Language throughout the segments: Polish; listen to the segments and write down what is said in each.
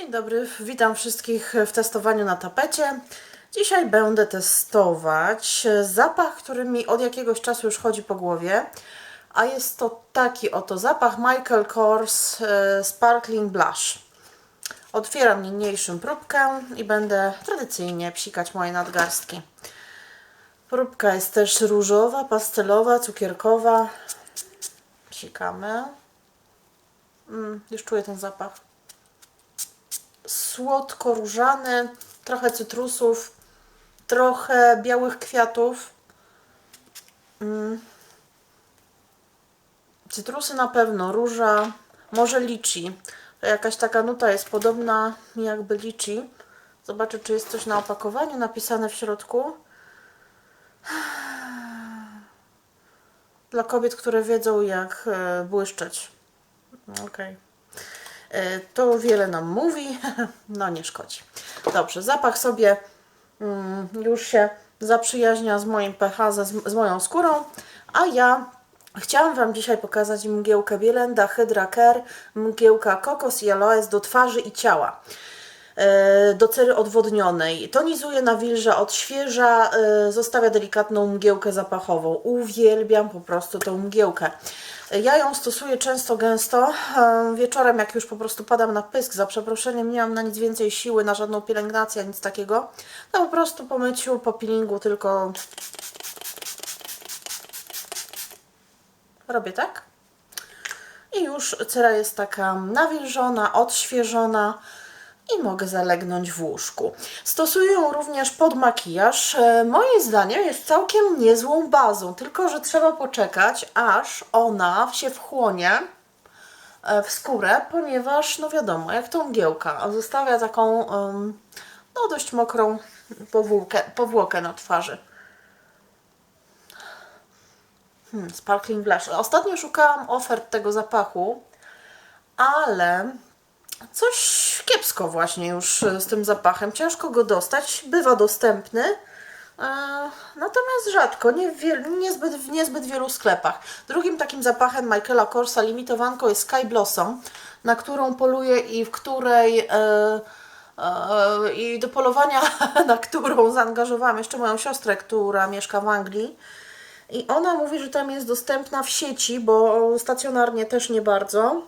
Dzień dobry, witam wszystkich w testowaniu na tapecie. Dzisiaj będę testować zapach, który mi od jakiegoś czasu już chodzi po głowie, a jest to taki oto zapach Michael Kors e, Sparkling Blush. Otwieram niniejszym próbkę i będę tradycyjnie psikać moje nadgarstki. Próbka jest też różowa, pastelowa, cukierkowa. Psikamy. Mm, już czuję ten zapach słodko-różany, trochę cytrusów, trochę białych kwiatów. Mm. Cytrusy na pewno, róża, może liczy. Jakaś taka nuta jest podobna jakby liczy. Zobaczę, czy jest coś na opakowaniu napisane w środku. Dla kobiet, które wiedzą jak e, błyszczeć. Okej. E, To wiele nam mówi, no nie szkodzi. Dobrze, zapach sobie mm, już się zaprzyjaźnia z moim pH, z moją skórą, a ja chciałam Wam dzisiaj pokazać mgiełkę Bielenda Hydra Care, mgiełka kokos i aloes do twarzy i ciała e, do cery odwodnionej. Tonizuje nawilża, odświeża, e, zostawia delikatną mgiełkę zapachową. Uwielbiam po prostu tą mgiełkę. Ja ją stosuję często, gęsto. Wieczorem, jak już po prostu padam na pysk, za przeproszeniem, nie mam na nic więcej siły, na żadną pielęgnację, nic takiego. No po prostu po myciu, po peelingu tylko robię tak. I już cera jest taka nawilżona, odświeżona i mogę zalegnąć w łóżku. Stosuję również pod makijaż. E, Moim zdaniem jest całkiem niezłą bazą, tylko że trzeba poczekać, aż ona się wchłonie e, w skórę, ponieważ, no wiadomo, jak tą mgiełka zostawia taką no dość mokrą powłokę, powłokę na twarzy. Hmm, sparkling blush. Ostatnio szukałam ofert tego zapachu, ale coś kiepsko właśnie już z tym zapachem. Ciężko go dostać. Bywa dostępny, e, natomiast rzadko, nie w, niezbyt, w niezbyt wielu sklepach. Drugim takim zapachem Michaela Korsa limitowanką jest Sky Blossom, na którą poluję i w której... E, e, I do polowania, na którą zaangażowałam jeszcze moją siostrę, która mieszka w Anglii. I ona mówi, że tam jest dostępna w sieci, bo stacjonarnie też nie bardzo.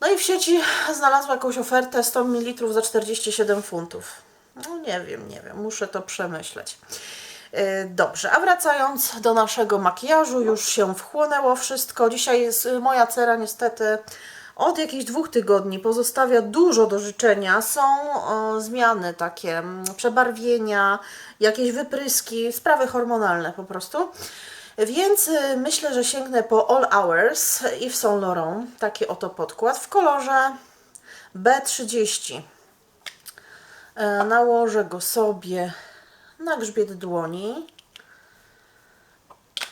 No i w sieci znalazła jakąś ofertę 100 ml za 47 funtów. No nie wiem, nie wiem, muszę to przemyśleć. Yy, Dobrze, a wracając do naszego makijażu, już się wchłonęło wszystko. Dzisiaj jest y, moja cera niestety od jakichś dwóch tygodni pozostawia dużo do życzenia. Są zmiany takie, mm, przebarwienia, jakieś wypryski, sprawy hormonalne po prostu. Więc y, myślę, że sięgnę po All Hours i w Saint Laurent. Taki oto podkład w kolorze B30. E, Nałożę go sobie na grzbiet dłoni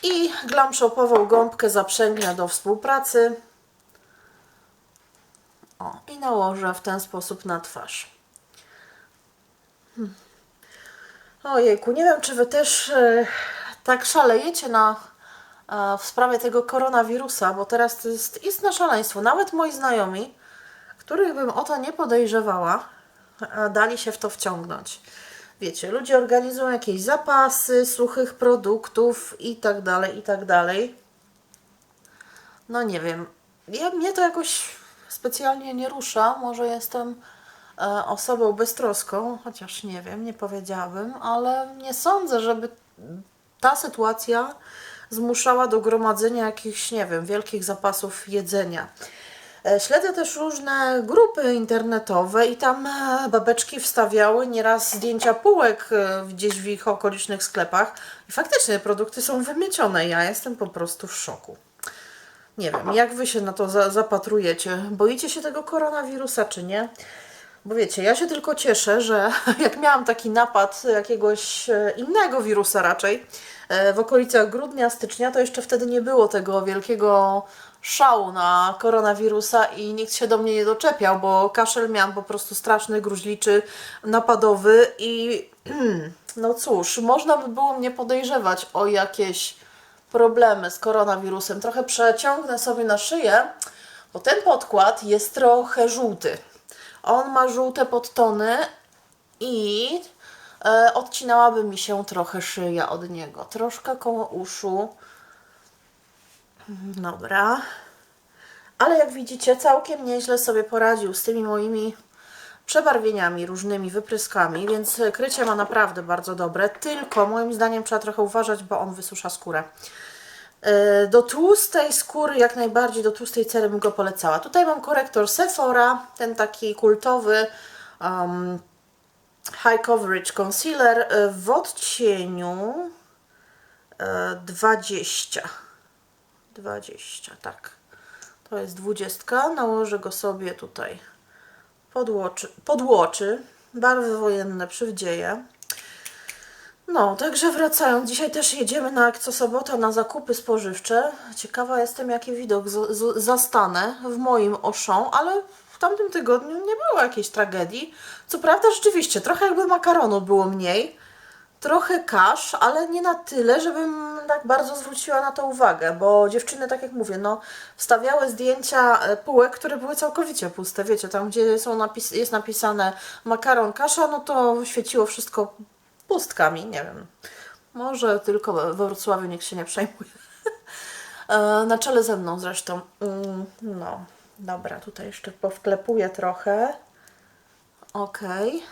i glam shopową gąbkę zaprzęgnę do współpracy. O, i nałożę w ten sposób na twarz. Hmm. Ojejku, nie wiem, czy Wy też e, tak szalejecie na, e, w sprawie tego koronawirusa, bo teraz to jest istne szaleństwo. Nawet moi znajomi, których bym o to nie podejrzewała, e, dali się w to wciągnąć. Wiecie, ludzie organizują jakieś zapasy suchych produktów i tak dalej, i tak dalej. No nie wiem, ja, mnie to jakoś specjalnie nie rusza. Może jestem e, osobą beztroską, chociaż nie wiem, nie powiedziałabym, ale nie sądzę, żeby ta sytuacja zmuszała do gromadzenia jakichś, nie wiem, wielkich zapasów jedzenia. E, Śledzę też różne grupy internetowe i tam e, babeczki wstawiały nieraz zdjęcia półek e, gdzieś w ich okolicznych sklepach i faktycznie produkty są wymiecione. Ja jestem po prostu w szoku. Nie wiem, jak Wy się na to za zapatrujecie? Boicie się tego koronawirusa, czy nie? Bo wiecie, ja się tylko cieszę, że jak miałam taki napad jakiegoś e, innego wirusa raczej e, w okolicach grudnia, stycznia, to jeszcze wtedy nie było tego wielkiego szału na koronawirusa i nikt się do mnie nie doczepiał, bo kaszel miałam po prostu straszny, gruźliczy, napadowy i no cóż, można by było mnie podejrzewać o jakieś problemy z koronawirusem. Trochę przeciągnę sobie na szyję, bo ten podkład jest trochę żółty. On ma żółte podtony i e, odcinałaby mi się trochę szyja od niego. Troszkę koło uszu. Dobra. Ale jak widzicie, całkiem nieźle sobie poradził z tymi moimi przebarwieniami, różnymi wypryskami, więc krycie ma naprawdę bardzo dobre. Tylko moim zdaniem trzeba trochę uważać, bo on wysusza skórę. Yy, Do tłustej skóry, jak najbardziej do tłustej cery bym go polecała. Tutaj mam korektor Sephora, ten taki kultowy um, High Coverage Concealer yy, w odcieniu yy, 20. 20, tak. To jest 20. Nałożę go sobie tutaj pod łoczy, pod łoczy. Barwy wojenne przywdzieje. No, także wracając, dzisiaj też jedziemy na co sobota na zakupy spożywcze. Ciekawa jestem, jaki widok z, z, zastanę w moim Auchan, ale w tamtym tygodniu nie było jakiejś tragedii. Co prawda, rzeczywiście, trochę jakby makaronu było mniej, trochę kasz, ale nie na tyle, żebym tak bardzo zwróciła na to uwagę, bo dziewczyny, tak jak mówię, no, wstawiały zdjęcia e, półek, które były całkowicie puste. Wiecie, tam gdzie są napis jest napisane makaron, kasza, no to świeciło wszystko pustkami, nie wiem. Może tylko we Wrocławiu nikt się nie przejmuje. E, Na czele ze mną zresztą. Mm, No, dobra, tutaj jeszcze powklepuję trochę. Okej.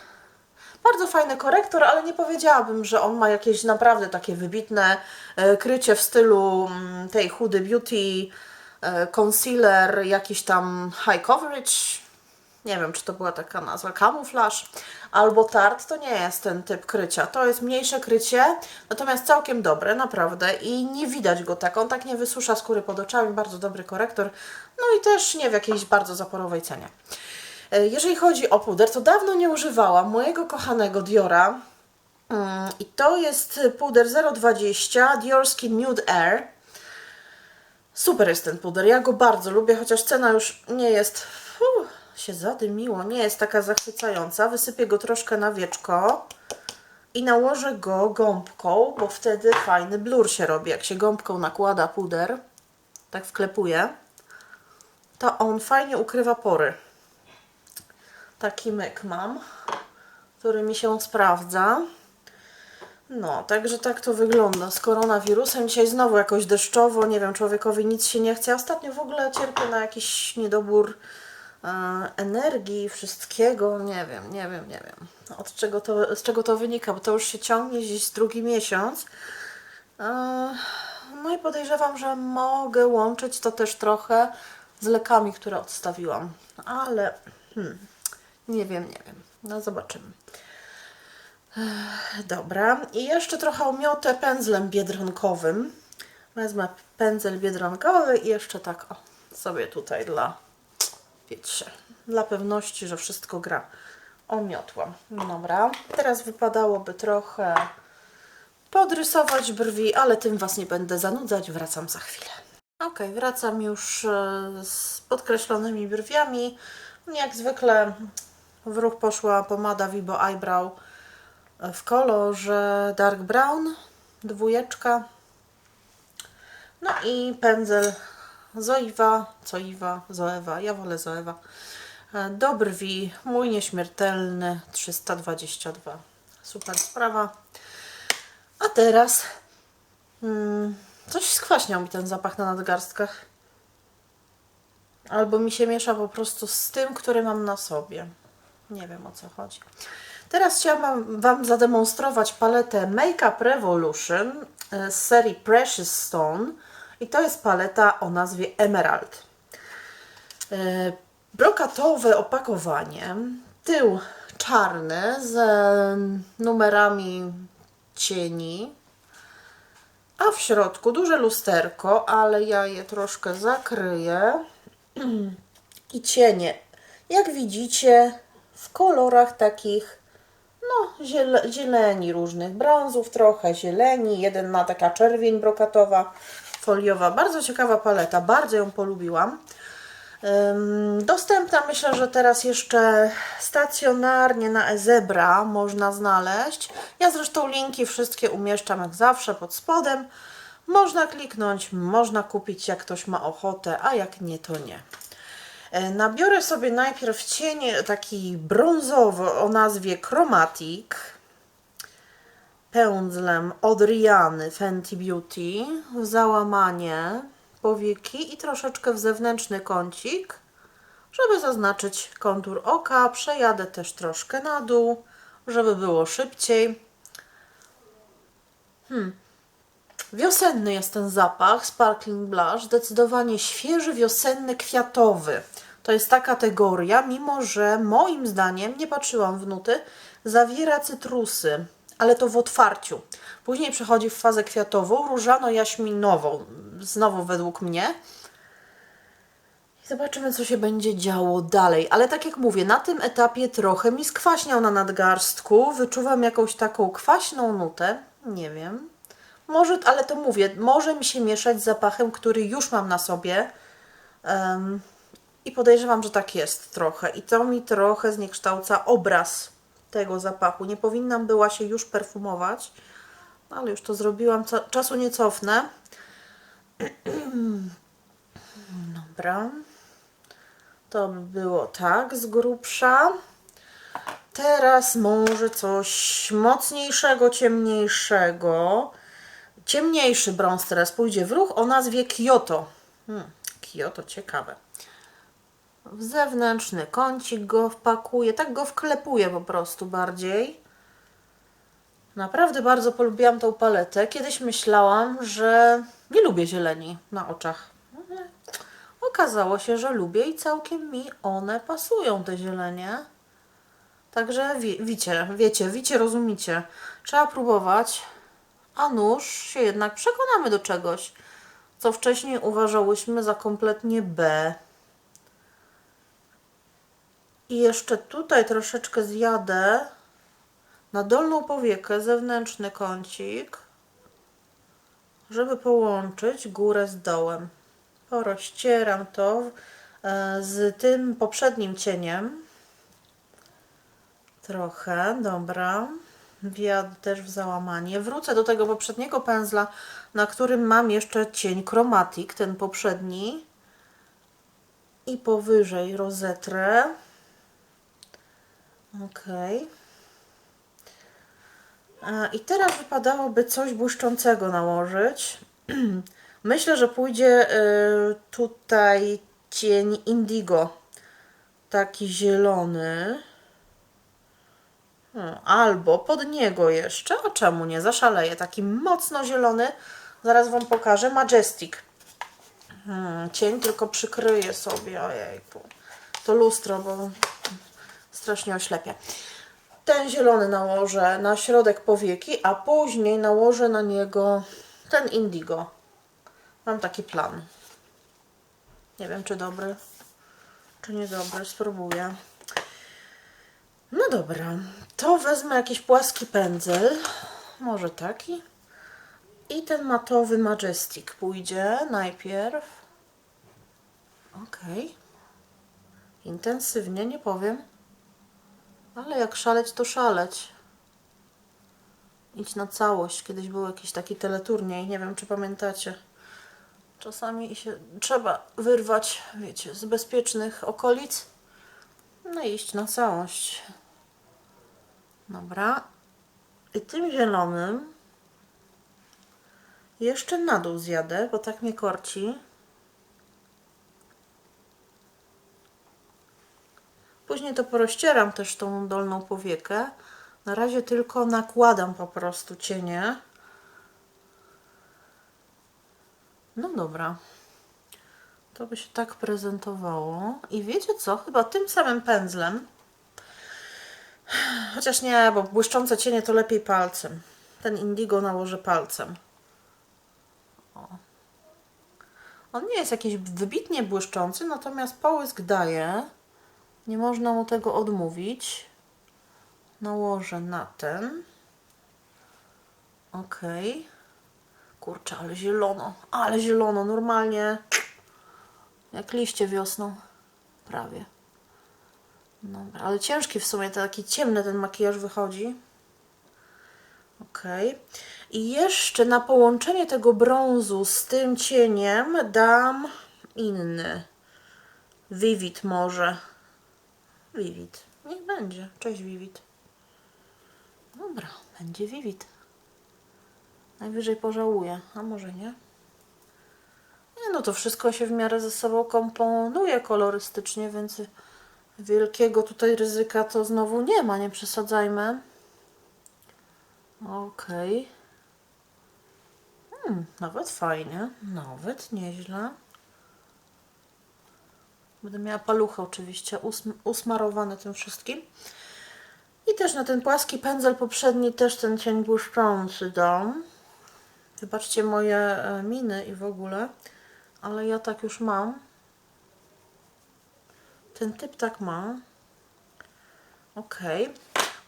Bardzo fajny korektor, ale nie powiedziałabym, że on ma jakieś naprawdę takie wybitne e, krycie w stylu mm, tej Hudy Beauty, e, concealer, jakiś tam high coverage. Nie wiem, czy to była taka nazwa, kamuflaż albo tart. To nie jest ten typ krycia. To jest mniejsze krycie, natomiast całkiem dobre, naprawdę. I nie widać go tak. On tak nie wysusza skóry pod oczami. Bardzo dobry korektor. No i też nie w jakiejś bardzo zaporowej cenie. E, Jeżeli chodzi o puder, to dawno nie używałam mojego kochanego Diora. Mm, I to jest puder 020 Dior Skin Nude Air. Super jest ten puder, ja go bardzo lubię, chociaż cena już nie jest, się zadymiło, nie jest taka zachwycająca. Wysypię go troszkę na wieczko i nałożę go gąbką, bo wtedy fajny blur się robi. Jak się gąbką nakłada puder, tak wklepuje, to on fajnie ukrywa pory taki myk mam, który mi się sprawdza. No, także tak to wygląda z koronawirusem. Dzisiaj znowu jakoś deszczowo, nie wiem, człowiekowi nic się nie chce. Ostatnio w ogóle cierpię na jakiś niedobór energii, wszystkiego. Nie wiem, nie wiem, nie wiem. Od czego to, z czego to wynika, bo to już się ciągnie gdzieś drugi miesiąc. No i podejrzewam, że mogę łączyć to też trochę z lekami, które odstawiłam. Ale hmm, nie wiem, nie wiem. No zobaczymy. Dobra. I jeszcze trochę umiotę pędzlem biedronkowym. Wezmę pędzel biedronkowy i jeszcze tak o, sobie tutaj dla, wiecie, dla pewności, że wszystko gra. Omiotłam. Dobra. Teraz wypadałoby trochę podrysować brwi, ale tym Was nie będę zanudzać. Wracam za chwilę. Ok, wracam już e, z podkreślonymi brwiami. Jak zwykle w ruch poszła pomada Vibo Eyebrow w kolorze dark brown, dwójeczka. No i pędzel Zoiwa, Coiwa, Zoewa, ja wolę Zoewa. E, Do brwi, mój nieśmiertelny 322. Super sprawa. A teraz mm, coś skwaśniał mi ten zapach na nadgarstkach. Albo mi się miesza po prostu z tym, który mam na sobie. Nie wiem o co chodzi. Teraz chciałam Wam zademonstrować paletę Makeup Revolution e, z serii Precious Stone. I to jest paleta o nazwie Emerald. E, Brokatowe opakowanie, tył czarny z numerami cieni, a w środku duże lusterko, ale ja je troszkę zakryję. I cienie, jak widzicie, w kolorach takich, no, ziele, zieleni różnych, brązów trochę, zieleni, jeden ma taka czerwień brokatowa, foliowa. Bardzo ciekawa paleta, bardzo ją polubiłam. Dostępna myślę, że teraz jeszcze stacjonarnie na Ezebra można znaleźć. Ja zresztą linki wszystkie umieszczam jak zawsze pod spodem. Można kliknąć, można kupić jak ktoś ma ochotę, a jak nie to nie. E, Nabiorę sobie najpierw cień taki brązowy o nazwie Chromatic pędzlem od Riany Fenty Beauty w załamanie powieki i troszeczkę w zewnętrzny kącik, żeby zaznaczyć kontur oka. Przejadę też troszkę na dół, żeby było szybciej. Wiosenny jest ten zapach, Sparkling Blush, zdecydowanie świeży, wiosenny, kwiatowy. To jest ta kategoria, mimo że moim zdaniem, nie patrzyłam w nuty, zawiera cytrusy, ale to w otwarciu. Później przechodzi w fazę kwiatową, różano-jaśminową, znowu według mnie. I zobaczymy, co się będzie działo dalej. Ale tak jak mówię, na tym etapie trochę mi skwaśniał na nadgarstku. Wyczuwam jakąś taką kwaśną nutę. Nie wiem. Może, ale to mówię, może mi się mieszać z zapachem, który już mam na sobie. Em, I podejrzewam, że tak jest trochę. I to mi trochę zniekształca obraz tego zapachu. Nie powinnam była się już perfumować, ale już to zrobiłam. Czasu nie cofnę. Dobra. To by było tak z grubsza. Teraz może coś mocniejszego, ciemniejszego. Ciemniejszy brąz teraz pójdzie w ruch o nazwie Kyoto. Hmm, Kyoto, ciekawe. W zewnętrzny kącik go wpakuję, tak go wklepuję po prostu bardziej. Naprawdę bardzo polubiłam tą paletę. Kiedyś myślałam, że nie lubię zieleni na oczach. Okazało się, że lubię i całkiem mi one pasują, te zielenie. Także wie, wicie, wiecie, wicie, rozumicie. Trzeba próbować, a nuż się jednak przekonamy do czegoś, co wcześniej uważałyśmy za kompletnie B. I jeszcze tutaj troszeczkę zjadę na dolną powiekę, zewnętrzny kącik, żeby połączyć górę z dołem. Porozcieram to e, z tym poprzednim cieniem. Trochę, dobra. Wjadę też w załamanie. Wrócę do tego poprzedniego pędzla, na którym mam jeszcze cień chromatic, ten poprzedni. I powyżej rozetrę. Ok. I teraz wypadałoby coś błyszczącego nałożyć. Myślę, że pójdzie y, tutaj cień indigo. Taki zielony. Albo pod niego jeszcze, a czemu nie, zaszaleję, taki mocno zielony, zaraz Wam pokażę, Majestic. Hmm, cień tylko przykryję sobie, ojejku, to lustro, bo strasznie oślepia. Ten zielony nałożę na środek powieki, a później nałożę na niego ten indigo. Mam taki plan. Nie wiem, czy dobry, czy niedobry, spróbuję. No dobra, to wezmę jakiś płaski pędzel, może taki. I ten matowy Majestic pójdzie najpierw. Ok. Intensywnie, nie powiem. Ale jak szaleć, to szaleć. Idź na całość. Kiedyś był jakiś taki teleturniej, nie wiem czy pamiętacie. Czasami się trzeba wyrwać, wiecie, z bezpiecznych okolic. No i iść na całość. Dobra. I tym zielonym jeszcze na dół zjadę, bo tak mnie korci. Później to porozcieram też tą dolną powiekę. Na razie tylko nakładam po prostu cienie. No dobra. To by się tak prezentowało. I wiecie co? Chyba tym samym pędzlem. Chociaż nie, bo błyszczące cienie to lepiej palcem. Ten indigo nałożę palcem. O. On nie jest jakiś wybitnie błyszczący, natomiast połysk daje. Nie można mu tego odmówić. Nałożę na ten. Ok. Kurczę, ale zielono. Ale zielono. Normalnie jak liście wiosną. Prawie. Dobra, ale ciężki w sumie, taki ciemny ten makijaż wychodzi. Ok. I jeszcze na połączenie tego brązu z tym cieniem dam inny. Vivid może. Vivid. Niech będzie. Cześć Vivid. Dobra, będzie Vivid. Najwyżej pożałuję, a może nie? Nie, no to wszystko się w miarę ze sobą komponuje kolorystycznie, więc wielkiego tutaj ryzyka to znowu nie ma, nie przesadzajmy. Okej. Hmm, nawet fajnie, nawet nieźle. Będę miała paluchy oczywiście usm usmarowane tym wszystkim. I też na ten płaski pędzel poprzedni też ten cień błyszczący dam. Wybaczcie moje e, miny i w ogóle, ale ja tak już mam. Ten typ tak ma. Ok.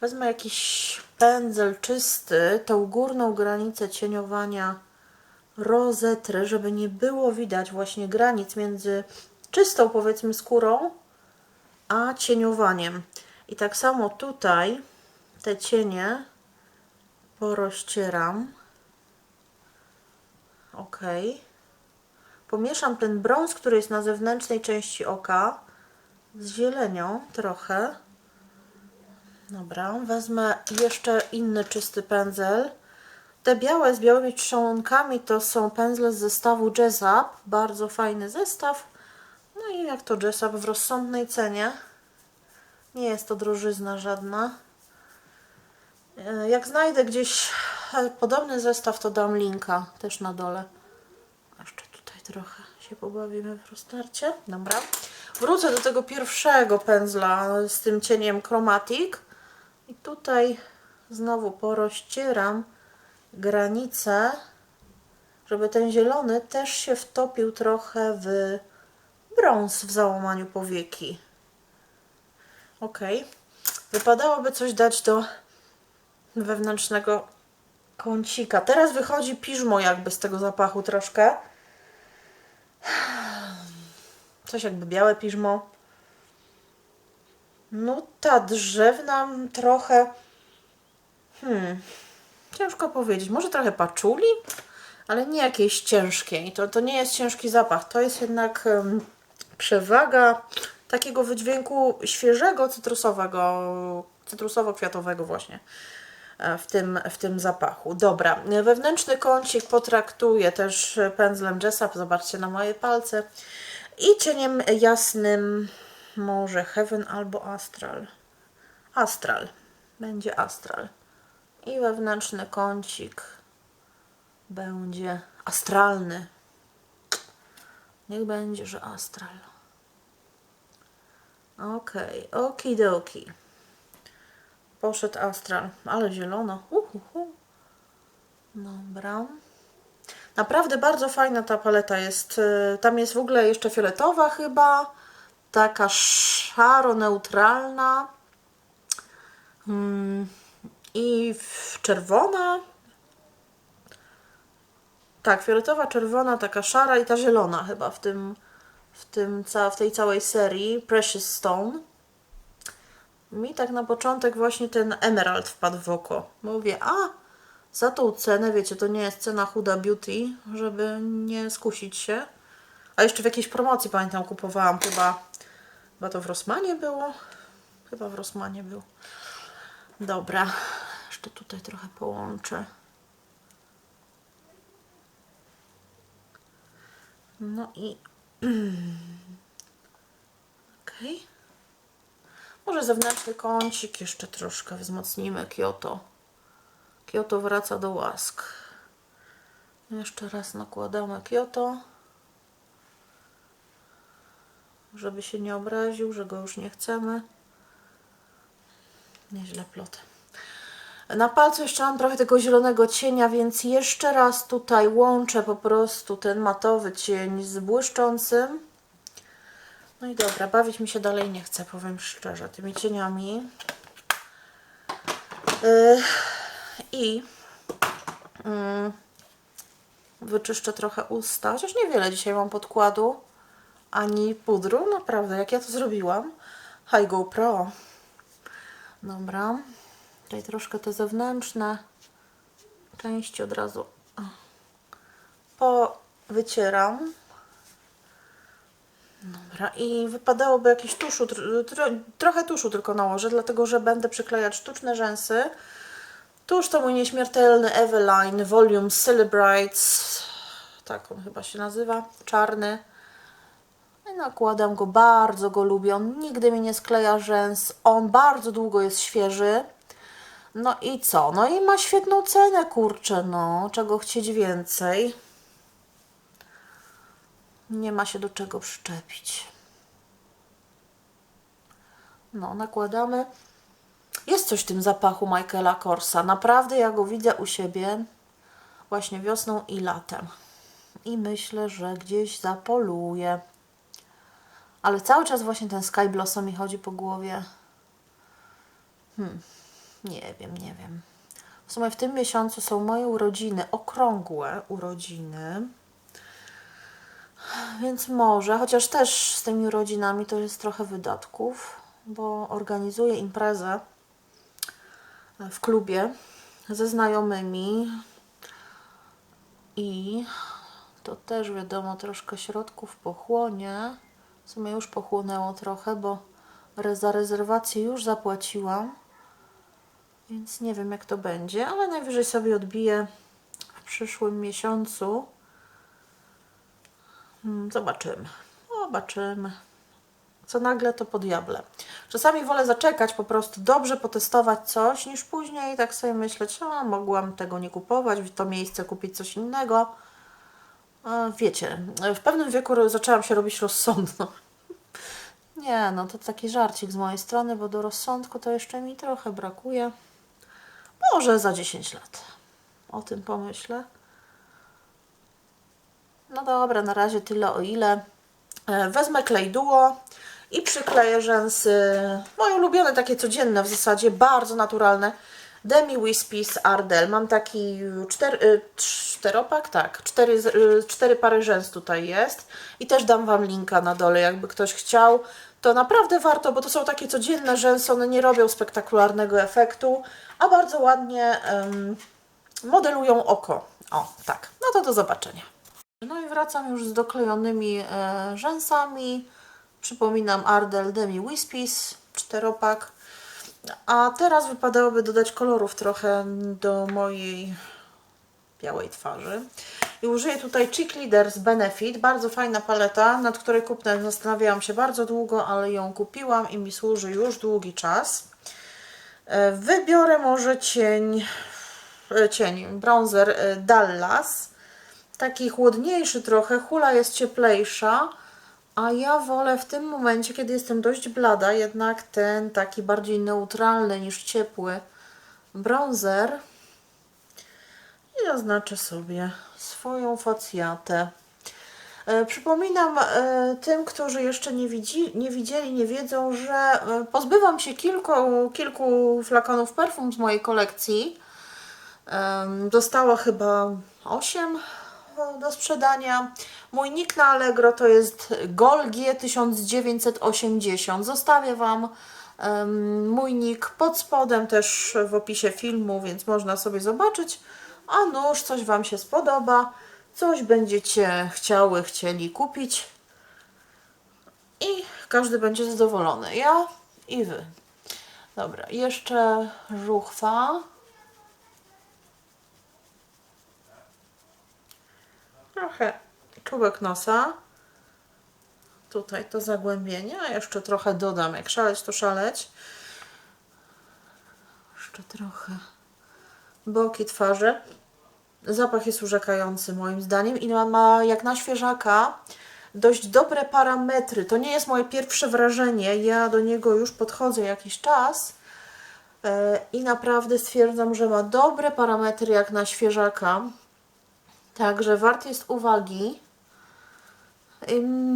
Wezmę jakiś pędzel czysty, tą górną granicę cieniowania rozetrę, żeby nie było widać właśnie granic między czystą powiedzmy skórą, a cieniowaniem. I tak samo tutaj te cienie porozcieram. Ok. Pomieszam ten brąz, który jest na zewnętrznej części oka z zielenią trochę. Dobra, wezmę jeszcze inny czysty pędzel. Te białe z białymi trzonkami to są pędzle z zestawu Jazz Up. Bardzo fajny zestaw. No i jak to Jazz Up w rozsądnej cenie. Nie jest to drożyzna żadna. E, Jak znajdę gdzieś e, podobny zestaw, to dam linka też na dole. Jeszcze tutaj trochę się pobawimy w roztarcie. Dobra. Wrócę do tego pierwszego pędzla z tym cieniem Chromatic. I tutaj znowu porozcieram granicę, żeby ten zielony też się wtopił trochę w brąz w załamaniu powieki. Ok. Wypadałoby coś dać do wewnętrznego kącika. Teraz wychodzi piżmo jakby z tego zapachu troszkę. Coś jakby białe piżmo. Nuta drzewna trochę... Hmm... Ciężko powiedzieć. Może trochę paczuli? Ale nie jakiejś ciężkiej. To, to nie jest ciężki zapach. To jest jednak em, przewaga takiego wydźwięku świeżego, cytrusowego, cytrusowo-kwiatowego właśnie e, w tym, w tym zapachu. Dobra, wewnętrzny kącik potraktuję też pędzlem Jessap, zobaczcie na moje palce. I cieniem jasnym może Heaven albo Astral. Astral. Będzie Astral. I wewnętrzny kącik będzie astralny. Niech będzie, że astral. Okej, okay, okidoki. Poszedł astral, ale zielono. Uhuhu. Dobra. Naprawdę bardzo fajna ta paleta jest. y, Tam jest w ogóle jeszcze fioletowa chyba. Taka szaro-neutralna. Mm, I czerwona. Tak, fioletowa, czerwona, taka szara i ta zielona chyba w tym, w tym ca- w tej całej serii Precious Stone. Mi tak na początek właśnie ten emerald wpadł w oko. Mówię, a za tą cenę, wiecie, to nie jest cena Huda Beauty, żeby nie skusić się. A jeszcze w jakiejś promocji pamiętam kupowałam chyba, chyba to w Rossmanie było. Chyba w Rossmanie był. Dobra, jeszcze tutaj trochę połączę. No i okej. Może zewnętrzny kącik jeszcze troszkę wzmocnimy Kyoto. Kyoto wraca do łask. Jeszcze raz nakładamy Kyoto. Żeby się nie obraził, że go już nie chcemy. Nieźle plotę. Na palcu jeszcze mam trochę tego zielonego cienia, więc jeszcze raz tutaj łączę po prostu ten matowy cień z błyszczącym. No i dobra, bawić mi się dalej nie chce, powiem szczerze, tymi cieniami. Yy, I yy, wyczyszczę trochę usta, chociaż niewiele dzisiaj mam podkładu, ani pudru, naprawdę, jak ja to zrobiłam. Hi GoPro. Dobra. Tutaj troszkę te zewnętrzne części od razu powycieram. Dobra, i wypadałoby jakiś tuszu, tr- tro, trochę tuszu tylko nałożę, dlatego że będę przyklejać sztuczne rzęsy. Tuż to mój nieśmiertelny Eveline Volume Celebrites, tak on chyba się nazywa, czarny. I nakładam go, bardzo go lubię, on nigdy mi nie skleja rzęs, on bardzo długo jest świeży. No i co? No i ma świetną cenę, kurczę, no, czego chcieć więcej. Nie ma się do czego przyczepić. No, nakładamy. Jest coś w tym zapachu Michaela Korsa. Naprawdę ja go widzę u siebie właśnie wiosną i latem. I myślę, że gdzieś zapoluje. Ale cały czas właśnie ten Sky Blossom mi chodzi po głowie. Hmm, nie wiem, nie wiem. W sumie w tym miesiącu są moje urodziny, okrągłe urodziny. Więc może, chociaż też z tymi rodzinami to jest trochę wydatków, bo organizuję imprezę w klubie ze znajomymi i to też wiadomo troszkę środków pochłonie. W sumie już pochłonęło trochę, bo za rezerwację już zapłaciłam. Więc nie wiem jak to będzie, ale najwyżej sobie odbiję w przyszłym miesiącu. Mm, Zobaczymy. Zobaczymy. Co nagle to po diable. Czasami wolę zaczekać, po prostu dobrze potestować coś, niż później tak sobie myśleć, a mogłam tego nie kupować, w to miejsce kupić coś innego. Wiecie, w pewnym wieku zaczęłam się robić rozsądną. Nie, no to taki żarcik z mojej strony, bo do rozsądku to jeszcze mi trochę brakuje. Może za 10 lat. O tym pomyślę. No dobra, na razie tyle o ile. E, Wezmę klej duo i przykleję rzęsy. Moje ulubione, takie codzienne w zasadzie, bardzo naturalne. Demi Wispies Ardell. Mam taki czter, y, czteropak, tak, cztery, z- y, cztery pary rzęs tutaj jest. I też dam Wam linka na dole, jakby ktoś chciał. To naprawdę warto, bo to są takie codzienne rzęsy, one nie robią spektakularnego efektu, a bardzo ładnie em, modelują oko. O, tak. No to do zobaczenia. No i wracam już z doklejonymi e, rzęsami. Przypominam Ardell Demi Wispies, czteropak. A teraz wypadałoby dodać kolorów trochę do mojej białej twarzy. I użyję tutaj Cheek Leaders Benefit, bardzo fajna paleta, nad której kupnem zastanawiałam się bardzo długo, ale ją kupiłam i mi służy już długi czas. E, Wybiorę może cień, e, cień, bronzer e, Dallas. Taki chłodniejszy trochę, hula jest cieplejsza, a ja wolę w tym momencie, kiedy jestem dość blada, jednak ten taki bardziej neutralny niż ciepły bronzer. I oznaczę sobie swoją facjatę. E, Przypominam e, tym, którzy jeszcze nie, widzi, nie widzieli, nie wiedzą, że e, pozbywam się kilku, kilku flakonów perfum z mojej kolekcji. Em, Zostało chyba 8 do sprzedania. Mój nick na Allegro to jest golg1980. Zostawię Wam mój nick pod spodem też w opisie filmu, więc można sobie zobaczyć. A nuż, coś Wam się spodoba, coś będziecie chciały, chcieli kupić i każdy będzie zadowolony. Ja i Wy. Dobra, jeszcze żuchwa. trochę czubek nosa. Tutaj to zagłębienie, a jeszcze trochę dodam. Jak szaleć, to szaleć. Jeszcze trochę boki twarzy. Zapach jest urzekający moim zdaniem i ma, ma jak na świeżaka dość dobre parametry. To nie jest moje pierwsze wrażenie. Ja do niego już podchodzę jakiś czas e, i naprawdę stwierdzam, że ma dobre parametry jak na świeżaka. Także wart jest uwagi.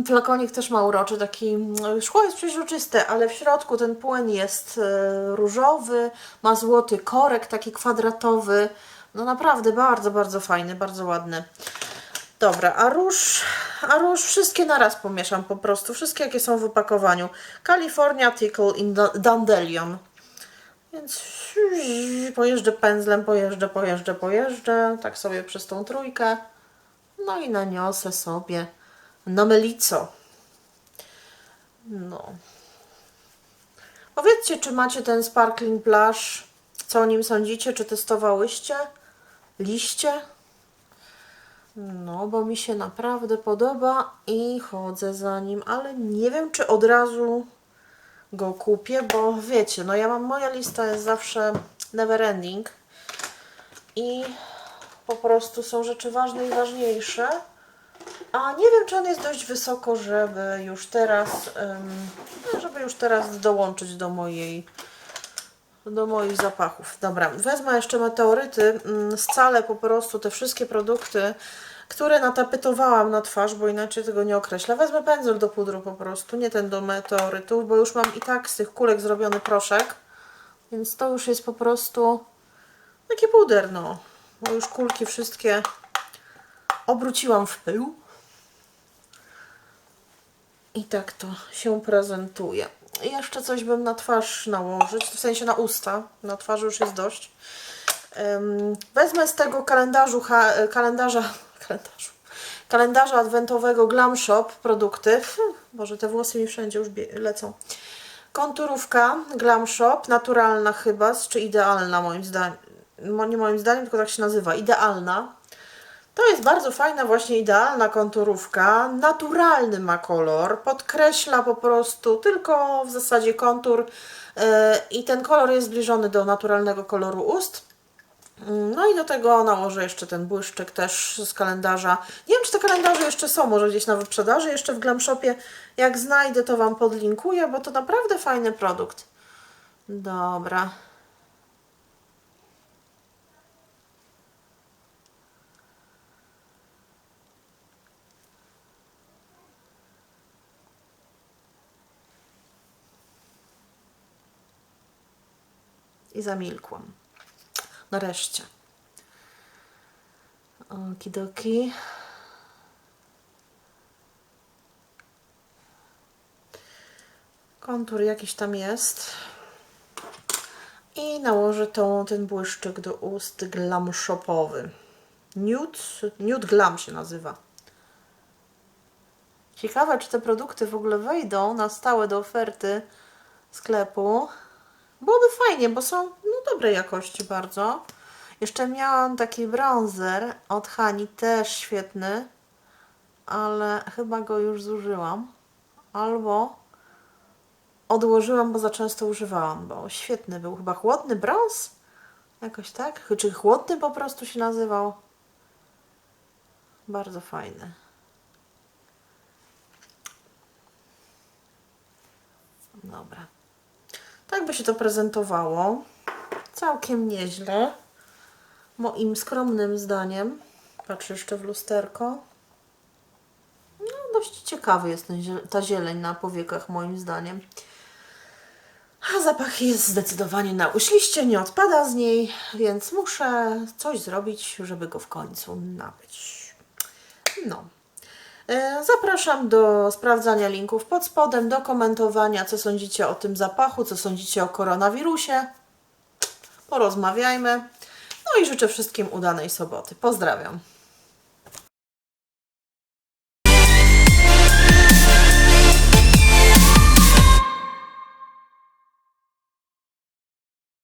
Flakonik też ma uroczy, taki mm, szkło jest przeźroczyste, ale w środku ten płyn jest e, różowy, ma złoty korek, taki kwadratowy. No naprawdę bardzo, bardzo fajny, bardzo ładny. Dobra, a róż, a róż wszystkie naraz pomieszam po prostu, wszystkie jakie są w opakowaniu. California Tickle in Da- Dandelion. Więc pojeżdżę pędzlem, pojeżdżę, pojeżdżę, pojeżdżę, tak sobie przez tą trójkę. No i naniosę sobie nomelico. No. Powiedzcie, czy macie ten Sparkling Blush? Co o nim sądzicie? Czy testowałyście? Liście? No, bo mi się naprawdę podoba i chodzę za nim, ale nie wiem, czy od razu go kupię, bo wiecie, no ja mam, moja lista jest zawsze never ending i po prostu są rzeczy ważne i ważniejsze. A nie wiem, czy on jest dość wysoko, żeby już teraz, no, żeby już teraz dołączyć do mojej, do moich zapachów. Dobra, wezmę jeszcze meteoryty, mm, scalę po prostu te wszystkie produkty, które natapetowałam na twarz, bo inaczej tego nie określę. Wezmę pędzel do pudru po prostu, nie ten do meteorytów, bo już mam i tak z tych kulek zrobiony proszek, więc to już jest po prostu taki puder, no. Bo już kulki wszystkie obróciłam w pył. I tak to się prezentuje. Jeszcze coś bym na twarz nałożyć, w sensie na usta. Na twarzy już jest dość. Wezmę z tego kalendarzu, kalendarza, kalendarzu, kalendarza adwentowego Glam Shop produkty. Hmm, Boże, te włosy mi wszędzie już lecą. Konturówka Glam Shop, naturalna chyba, czy idealna moim zdaniem. Nie moim zdaniem, tylko tak się nazywa. Idealna. To jest bardzo fajna, właśnie idealna konturówka. Naturalny ma kolor, podkreśla po prostu tylko w zasadzie kontur yy, i ten kolor jest zbliżony do naturalnego koloru ust. Mm, No i do tego nałożę jeszcze ten błyszczyk też z kalendarza. Nie wiem, czy te kalendarze jeszcze są, może gdzieś na wyprzedaży, jeszcze w Glam Shopie. Jak znajdę, to Wam podlinkuję, bo to naprawdę fajny produkt. Dobra. I zamilkłam. Nareszcie. Okidoki. Kontur jakiś tam jest. I nałożę tą, ten błyszczyk do ust glam shopowy. Nude, Nude Glam się nazywa. Ciekawe, czy te produkty w ogóle wejdą na stałe do oferty sklepu. Byłoby fajnie, bo są no, dobrej jakości bardzo. Jeszcze miałam taki bronzer od Hani, też świetny, ale chyba go już zużyłam. Albo odłożyłam, bo za często używałam, bo świetny był. Chyba chłodny brąz? Jakoś tak? Czy chłodny po prostu się nazywał? Bardzo fajny. Dobra. Tak by się to prezentowało. Całkiem nieźle. Moim skromnym zdaniem. Patrzę jeszcze w lusterko. No, dość ciekawy jest ten, ta zieleń na powiekach, moim zdaniem. A zapach jest zdecydowanie na uśliście, nie odpada z niej, więc muszę coś zrobić, żeby go w końcu nabyć. No. E, Zapraszam do sprawdzania linków pod spodem, do komentowania, co sądzicie o tym zapachu, co sądzicie o koronawirusie. Porozmawiajmy. No i życzę wszystkim udanej soboty. Pozdrawiam.